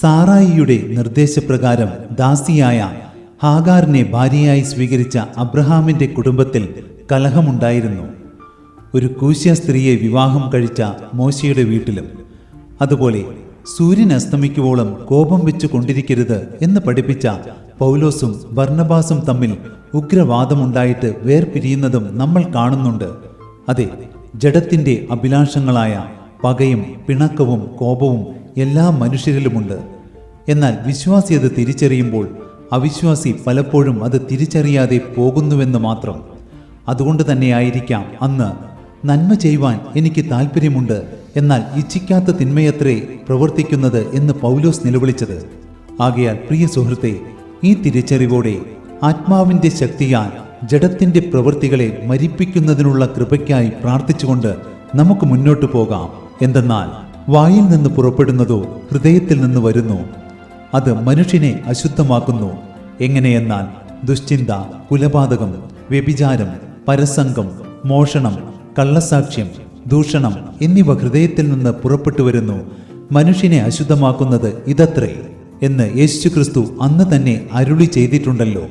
സാറായിയുടെ നിർദ്ദേശപ്രകാരം ദാസിയായ ഹാഗാറിനെ ഭാര്യയായി സ്വീകരിച്ച അബ്രഹാമിന്റെ കുടുംബത്തിൽ കലഹമുണ്ടായിരുന്നു. ഒരു കൂശ്യ സ്ത്രീയെ വിവാഹം കഴിച്ച മോശയുടെ വീട്ടിലും അതുപോലെ സൂര്യൻ അസ്തമിക്കുവോളം കോപം വെച്ചു കൊണ്ടിരിക്കരുത് എന്ന് പഠിപ്പിച്ച പൗലോസും ഭർണബാസും തമ്മിൽ ഉഗ്രവാദമുണ്ടായിട്ട് വേർപിരിയുന്നതും നമ്മൾ കാണുന്നുണ്ട്. അതെ ജഡത്തിന്റെ അഭിലാഷങ്ങളായ പകയും പിണക്കവും കോപവും എല്ലാ മനുഷ്യരിലുമുണ്ട്. എന്നാൽ വിശ്വാസി അത് തിരിച്ചറിയുമ്പോൾ അവിശ്വാസി പലപ്പോഴും അത് തിരിച്ചറിയാതെ പോകുന്നുവെന്ന് മാത്രം. അതുകൊണ്ട് തന്നെയായിരിക്കാം അന്ന് നന്മ ചെയ്യുവാൻ എനിക്ക് താല്പര്യമുണ്ട് എന്നാൽ ഇച്ഛിക്കാത്ത തിന്മയത്രേ പ്രവർത്തിക്കുന്നത് എന്ന് പൗലോസ് നിലവിളിച്ചത്. ആകയാൽ പ്രിയ സുഹൃത്തെ ഈ തിരിച്ചറിവോടെ ആത്മാവിന്റെ ശക്തിയാൽ ജഡത്തിന്റെ പ്രവൃത്തികളെ മരിപ്പിക്കുന്നതിനുള്ള കൃപയ്ക്കായി പ്രാർത്ഥിച്ചുകൊണ്ട് നമുക്ക് മുന്നോട്ടു പോകാം. എന്തെന്നാൽ വായിൽ നിന്ന് പുറപ്പെടുന്നതോ ഹൃദയത്തിൽ നിന്ന് വരുന്നു അത് മനുഷ്യനെ അശുദ്ധമാക്കുന്നു. എങ്ങനെയെന്നാൽ ദുശ്ചിന്ത കുലപാതകം വ്യഭിചാരം പരസംഗം മോഷണം കള്ളസാക്ഷ്യം ദൂഷണം എന്നിവ ഹൃദയത്തിൽ നിന്ന് പുറപ്പെട്ടു വരുന്നു. മനുഷ്യനെ അശുദ്ധമാക്കുന്നത് ഇതത്രേ എന്ന് യേശുക്രിസ്തു അന്ന് തന്നെ അരുളി ചെയ്തിട്ടുണ്ടല്ലോ.